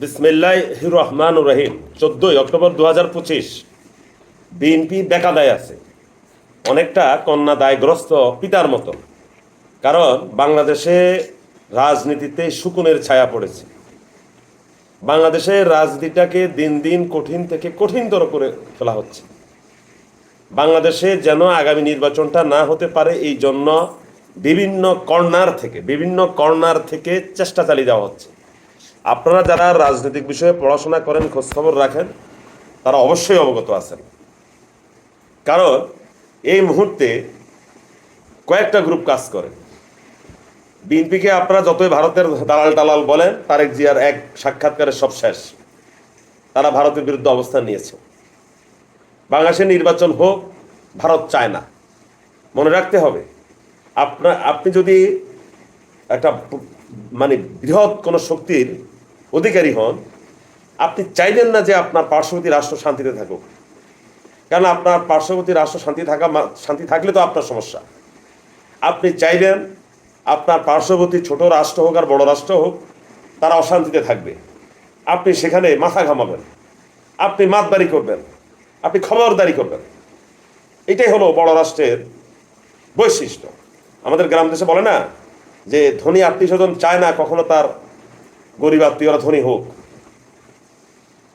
বিসমিল্লাহ রহমান রহিম, চোদ্দই অক্টোবর দু হাজার পঁচিশ, বিএনপি বেকাদায় আছে। অনেকটা কন্যা দায়গ্রস্ত পিতার মতো। কারণ বাংলাদেশে রাজনীতিতে শুকুনের ছায়া পড়েছে। বাংলাদেশের রাজনীতিটাকে দিন দিন কঠিন থেকে কঠিনতর করে ফেলা হচ্ছে। বাংলাদেশে যেন আগামী নির্বাচনটা না হতে পারে, এই জন্য বিভিন্ন কর্নার থেকে, বিভিন্ন কর্নার থেকে চেষ্টা চালিয়ে যাওয়া হচ্ছে। আপনারা যারা রাজনৈতিক বিষয়ে পড়াশোনা করেন, খোঁজখবর রাখেন, তারা অবশ্যই অবগত আছেন। কারণ এই মুহূর্তে কয়েকটা গ্রুপ কাজ করে। বিএনপিকে আপনারা যতই ভারতের দালাল টালাল বলেন, তারেক জিয়ার এক সাক্ষাৎকারে সব শেষ। তারা ভারতের বিরুদ্ধে অবস্থান নিয়েছে। বাংলাদেশের নির্বাচন হোক, ভারত চায় না। মনে রাখতে হবে আপনার আপনি যদি একটা মানে বৃহৎ কোনো শক্তির অধিকারী হন, আপনি চাইবেন না যে আপনার পার্শ্ববর্তী রাষ্ট্র শান্তিতে থাকুক। কারণ আপনার পার্শ্ববর্তী রাষ্ট্র শান্তি থাকা শান্তি থাকলে তো আপনার সমস্যা। আপনি চাইবেন আপনার পার্শ্ববর্তী ছোট রাষ্ট্র হোক আর বড় রাষ্ট্র হোক, তারা অশান্তিতে থাকবে। আপনি সেখানে মাথা ঘামাবেন। আপনি মাতবারি করবেন। আপনি খবরদারি করবেন। এটাই হলো বড় রাষ্ট্রের বৈশিষ্ট্য। আমাদের গ্রাম দেশে বলে না যে ধনী আত্মীয় স্বজন চায় না কখনো তার গরিব আত্মীয়রা ধনী হোক।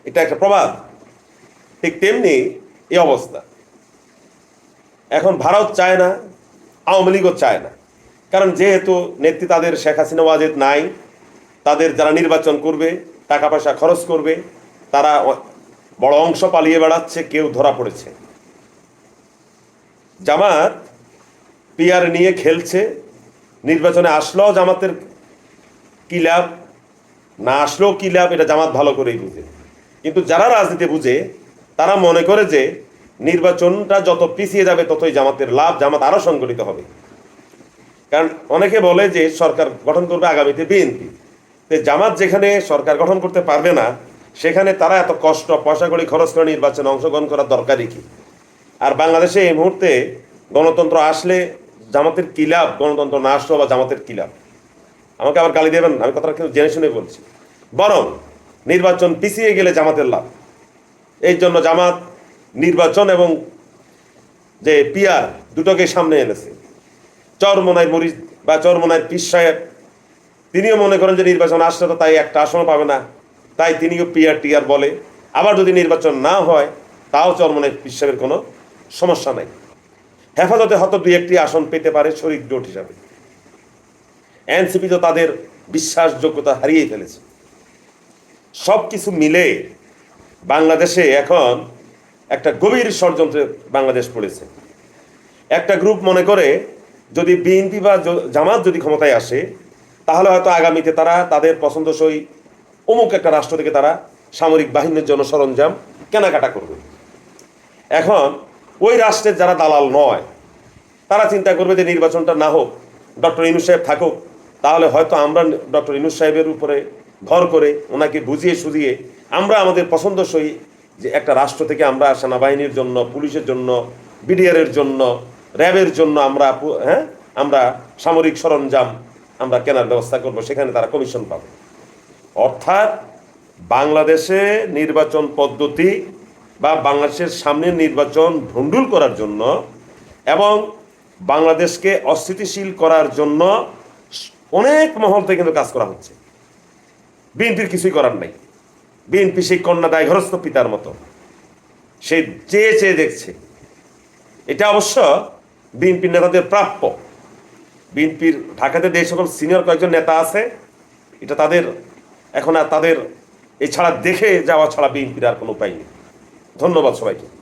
এটা একটা প্রবাদ। ঠিক তেমনি এই অবস্থা। এখন ভারত চায় না, আওয়ামী লীগও চায় না। কারণ যেহেতু নেত্রী তাদের শেখ হাসিনা ওয়াজেদ নাই, তাদের যারা নির্বাচন করবে টাকা পয়সা খরচ করবে, তারা বড় অংশ পালিয়ে বেড়াচ্ছে, কেউ ধরা পড়েছে। জামাত পিয়ার নিয়ে খেলছে, নির্বাচনে আসলেও জামাতের কি লাভ? না আসলেও কি লাভ, এটা জামাত ভালো করেই বুঝে। কিন্তু যারা রাজনীতি বুঝে, তারা মনে করে যে নির্বাচনটা যত পিছিয়ে যাবে ততই জামাতের লাভ, জামাত আরও সংগঠিত হবে। কারণ অনেকে বলে যে সরকার গঠন করবে আগামীতে বিএনপি। তো জামাত যেখানে সরকার গঠন করতে পারবে না, সেখানে তারা এত কষ্ট পয়সা কড়ি খরচ করে নির্বাচনে অংশগ্রহণ করার দরকারই কি? আর বাংলাদেশে এই মুহূর্তে গণতন্ত্র আসলে জামাতের কি লাভ, গণতন্ত্র না আসলো বা জামাতের কি লাভ? আমাকে আবার গালি দেবেন আমি কথাটা কিন্তু জেনে শুনে বলছি। বরং নির্বাচন পিছিয়ে গেলে জামাতের লাভ। এই জন্য জামাত, নির্বাচন এবং যে পিয়ার দুটোকে সামনে এনেছে। চরমনায় মরিচ বা চরমনায় পিস সাহেব, তিনিও মনে করেন যে নির্বাচন আসলে তো তাই একটা আসনও পাবে না। তাই তিনিও পিয়ার টিয়ার বলে। আবার যদি নির্বাচন না হয়, তাও চরমনায় পিস সাহেবের কোনো সমস্যা নাই। হেফাজতে হয়তো দুই একটি আসন পেতে পারে শরিক জোট হিসাবে। এনসিপি তো তাদের বিশ্বাসযোগ্যতা হারিয়ে ফেলেছে। সব কিছু মিলে বাংলাদেশে এখন একটা গভীর ষড়যন্ত্রে বাংলাদেশ পড়েছে। একটা গ্রুপ মনে করে যদি বিএনপি বা জামাত যদি ক্ষমতায় আসে, তাহলে হয়তো আগামীতে তারা তাদের পছন্দসই অমুক একটা রাষ্ট্র থেকে তারা সামরিক বাহিনীর জন্য সরঞ্জাম কেনাকাটা করবে। এখন ওই রাষ্ট্রের যারা দালাল নয়, তারা চিন্তা করবে যে নির্বাচনটা না হোক, ডক্টর ইনুস সাহেব থাকুক তাহলে হয়তো আমরা ডক্টর ইনুস সাহেবের উপরে ভর করে ওনাকে বুঝিয়ে সুঝিয়ে আমরা আমাদের পছন্দসই যে একটা রাষ্ট্র থেকে আমরা সেনাবাহিনীর জন্য, পুলিশের জন্য, বিডিআরের জন্য, র্যাবের জন্য আমরা হ্যাঁ? আমরা সামরিক সরঞ্জাম আমরা কেনার ব্যবস্থা করব, সেখানে তারা কমিশন পাবে। অর্থাৎ বাংলাদেশে নির্বাচন পদ্ধতি বা বাংলাদেশের সামনের নির্বাচন ভণ্ডুল করার জন্য এবং বাংলাদেশকে অস্থিতিশীল করার জন্য অনেক মহল থেকে কিন্তু কাজ করা হচ্ছে। বিএনপির কিছুই করার নাই। বিএনপি সেই কন্যা দায়গ্রস্ত পিতার মতো। সে চেয়ে চেয়ে দেখছে। এটা অবশ্য বিএনপির নেতাদের প্রাপ্য। বিএনপির ঢাকাতে যে সকল সিনিয়র কয়েকজন নেতা আছে, এটা তাদের এখন আর তাদের এছাড়া দেখে যাওয়া ছাড়া বিএনপির আর কোনো উপায় নেই। ধন্যবাদ সবাইকে।